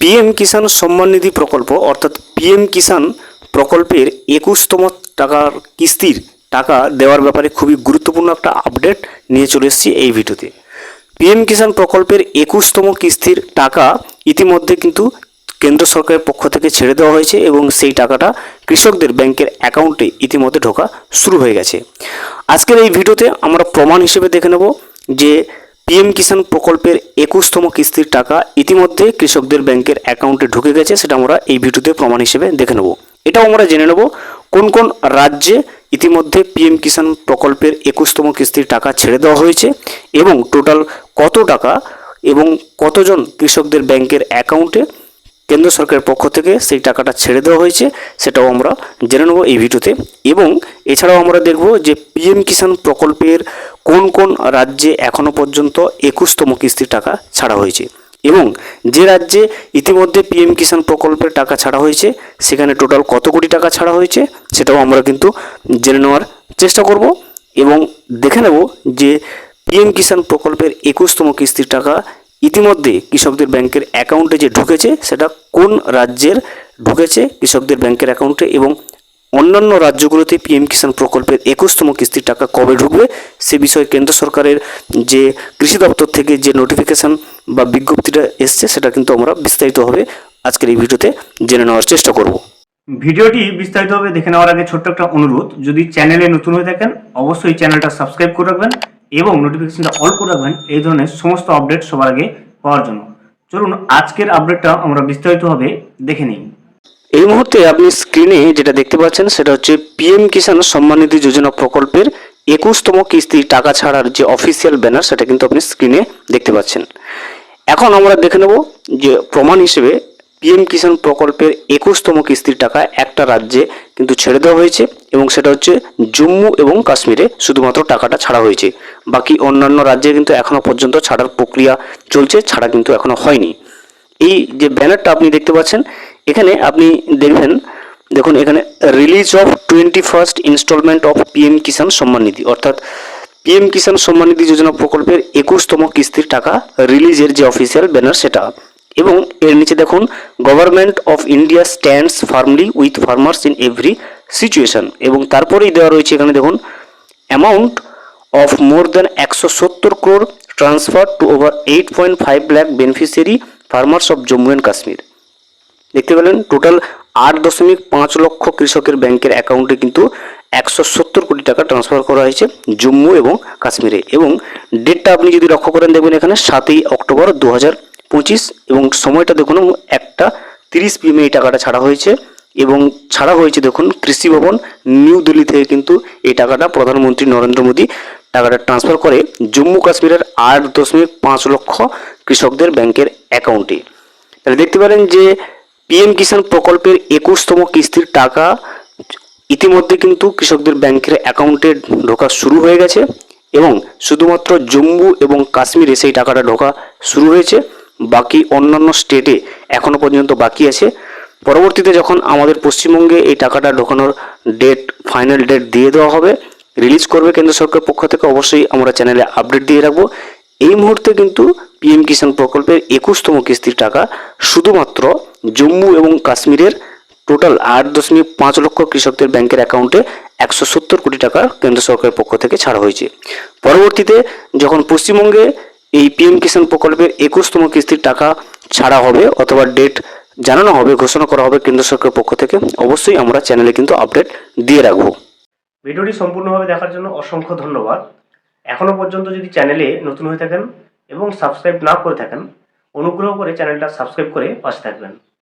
PM Kisan Samman নিধি প্রকল্প, অর্থাৎ PM কিষাণ প্রকল্পের একুশতম টাকার কিস্তির টাকা দেওয়ার ব্যাপারে খুবই গুরুত্বপূর্ণ একটা আপডেট নিয়ে চলে এসেছি এই ভিডিওতে। পিএম কিষাণ প্রকল্পের একুশতম কিস্তির টাকা ইতিমধ্যে কিন্তু কেন্দ্র সরকারের পক্ষ থেকে ছেড়ে দেওয়া হয়েছে এবং সেই টাকাটা কৃষকদের ব্যাংকের অ্যাকাউন্টে ইতিমধ্যে ঢোকা শুরু হয়ে গেছে। আজকের এই ভিডিওতে আমরা প্রমাণ হিসেবে দেখে নেব যে পিএম কিষাণ প্রকল্পের একুশতম কিস্তির টাকা ইতিমধ্যে কৃষকদের ব্যাংকের অ্যাকাউন্টে ঢুকে গেছে, সেটা আমরা এই ভিডিওতে প্রমাণ হিসেবে দেখে নেব। এটাও আমরা জেনে নেব কোন কোন রাজ্যে ইতিমধ্যে পিএম কিষাণ প্রকল্পের একুশতম কিস্তির টাকা ছেড়ে দেওয়া হয়েছে এবং টোটাল কত টাকা এবং কতজন কৃষকদের ব্যাংকের অ্যাকাউন্টে কেন্দ্র সরকারের পক্ষ থেকে সেই টাকাটা ছেড়ে দেওয়া হয়েছে, সেটাও আমরা জেনে নেব এই ভিডিওতে। এবং এছাড়াও আমরা দেখব যে পিএম কিষাণ প্রকল্পের কোন কোন রাজ্যে এখনও পর্যন্ত একুশতম কিস্তির টাকা ছাড়া হয়েছে। এবং যে রাজ্যে ইতিমধ্যে পিএম কিষাণ প্রকল্পের টাকা ছাড়া হয়েছে, সেখানে টোটাল কত কোটি টাকা ছাড়া হয়েছে, সেটাও আমরা কিন্তু জেনে নেওয়ার চেষ্টা করব। এবং দেখে নেব যে পিএম কিষাণ প্রকল্পের একুশতম কিস্তির টাকা ইতিমধ্যে কৃষকদের ব্যাংকের অ্যাকাউন্টে যে ঢুকেছে, সেটা কোন রাজ্যের ঢুকেছে কৃষকদের ব্যাংকের অ্যাকাউন্টে এবং অন্যান্য রাজ্যগুলোতে পিএম কিষাণ প্রকল্পের একুশতম কিস্তির টাকা কবে ঢুকবে, সে বিষয়ে কেন্দ্র সরকারের যে কৃষি দপ্তর থেকে যে নোটিফিকেশন বা বিজ্ঞপ্তিটা এসছে, সেটা কিন্তু আমরা বিস্তারিতভাবে আজকের এই ভিডিওতে জেনে নেওয়ার চেষ্টা করব। ভিডিওটি বিস্তারিতভাবে দেখে নেওয়ার আগে ছোট্ট একটা অনুরোধ, যদি চ্যানেলে নতুন হয়ে থাকেন, অবশ্যই চ্যানেলটা সাবস্ক্রাইব করে রাখবেন এবং নোটিফিকেশনটা অল করে রাখবেন, এই ধরনের সমস্ত আপডেট সবার আগে পাওয়ার জন্য। চলুন, আজকের আপডেটটা আমরা বিস্তারিতভাবে দেখে নিই। এই মুহূর্তে আপনি স্ক্রিনে যেটা দেখতে পাচ্ছেন, সেটা হচ্ছে পিএম কিষাণ সম্মান নিধি যোজনা প্রকল্পের একুশতম কিস্তি টাকা ছাড়ার যে অফিসিয়াল ব্যানার সেটা কিন্তু আপনি স্ক্রিনে দেখতে পাচ্ছেন। এখন আমরা দেখে নেব যে প্রমাণ হিসেবে পিএম কিষাণ প্রকল্পের একুশতম কিস্তির টাকা একটা রাজ্যে কিন্তু ছেড়ে দেওয়া হয়েছে এবং সেটা হচ্ছে জম্মু এবং কাশ্মীরে শুধুমাত্র টাকাটা ছাড়া হয়েছে। বাকি অন্যান্য রাজ্যে কিন্তু এখনও পর্যন্ত ছাড়ার প্রক্রিয়া চলছে, ছাড়া কিন্তু এখনও হয়নি। এই যে ব্যানারটা আপনি দেখতে পাচ্ছেন, এখানে আপনি দেখবেন, দেখুন এখানে release of twenty first instalment of PM Kisan Samman Nidhi অর্থাৎ পিএম কিষাণ সম্মান নিধি যোজনা প্রকল্পের একুশতম কিস্তির টাকা রিলিজের যে অফিসিয়াল ব্যানার সেটা। এবং এর নিচে দেখুন government of India stands firmly with farmers in every situation এবং তারপরেই দেওয়া রয়েছে এখানে দেখুন অ্যামাউন্ট অফ মোর দ্যান একশো সত্তর crore transfer to over eight point five lakh beneficiary farmers of Jammu and Kashmir দেখতে পেলেন টোটাল আট দশমিক পাঁচ লক্ষ কৃষকের ব্যাংকের অ্যাকাউন্টে কিন্তু একশো সত্তর কোটি টাকা ট্রান্সফার করা হয়েছে জম্মু এবং কাশ্মীরে। এবং ডেটটা আপনি যদি লক্ষ্য করেন, দেখবেন এখানে সাতই অক্টোবর দু হাজার পঁচিশ এবং সময়টা দেখুন একটা তিরিশ পিএমে এই টাকাটা ছাড়া হয়েছে এবং ছাড়া হয়েছে দেখুন কৃষি ভবন, নিউ দিল্লি থেকে কিন্তু এই টাকাটা প্রধানমন্ত্রী নরেন্দ্র মোদী টাকাটা ট্রান্সফার করে জম্মু কাশ্মীরের আট দশমিক পাঁচ লক্ষ কৃষকদের ব্যাংকের অ্যাকাউন্টে তাহলে দেখতে পারেন যে পিএম কিষাণ প্রকল্পের একুশতম কিস্তির টাকা ইতিমধ্যে কিন্তু কৃষকদের ব্যাংকের অ্যাকাউন্টে ঢোকা শুরু হয়ে গেছে এবং শুধুমাত্র জম্মু এবং কাশ্মীরে সেই টাকাটা ঢোকা শুরু হয়েছে। বাকি অন্যান্য স্টেটে এখনও পর্যন্ত বাকি আছে। পরবর্তীতে যখন আমাদের পশ্চিমবঙ্গে এই টাকাটা ঢোকানোর ডেট ফাইনাল ডেট দিয়ে দেওয়া হবে রিলিজ করবে কেন্দ্র সরকার পক্ষ থেকে অবশ্যই আমরা চ্যানেলে আপডেট দিয়ে রাখব। এই মুহূর্তে কিন্তু পিএম কিষাণ প্রকল্পের একুশতম কিস্তির টাকা শুধুমাত্র জম্মু এবং কাশ্মীরের টোটাল আট দশমিক পাঁচ লক্ষ কৃষকদের ব্যাংকের অ্যাকাউন্টে একশো সত্তর কোটি টাকা কেন্দ্র সরকারের পক্ষ থেকে ছাড়া হয়েছে। পরবর্তীতে যখন পশ্চিমবঙ্গে এই পিএম কিষাণ প্রকল্পের একুশতম কিস্তির টাকা ছাড়া হবে অথবা ডেট জানানো হবে, ঘোষণা করা হবে কেন্দ্র সরকারের পক্ষ থেকে। অবশ্যই আমরা চ্যানেলে কিন্তু আপডেট দিয়ে রাখব। ভিডিওটি সম্পূর্ণভাবে দেখার জন্য অসংখ্য ধন্যবাদ। এখনও পর্যন্ত যদি চ্যানেলে নতুন হয়ে থাকেন এবং সাবস্ক্রাইব না করে থাকেন, অনুগ্রহ করে চ্যানেলটা সাবস্ক্রাইব করে পাশে থাকবেন।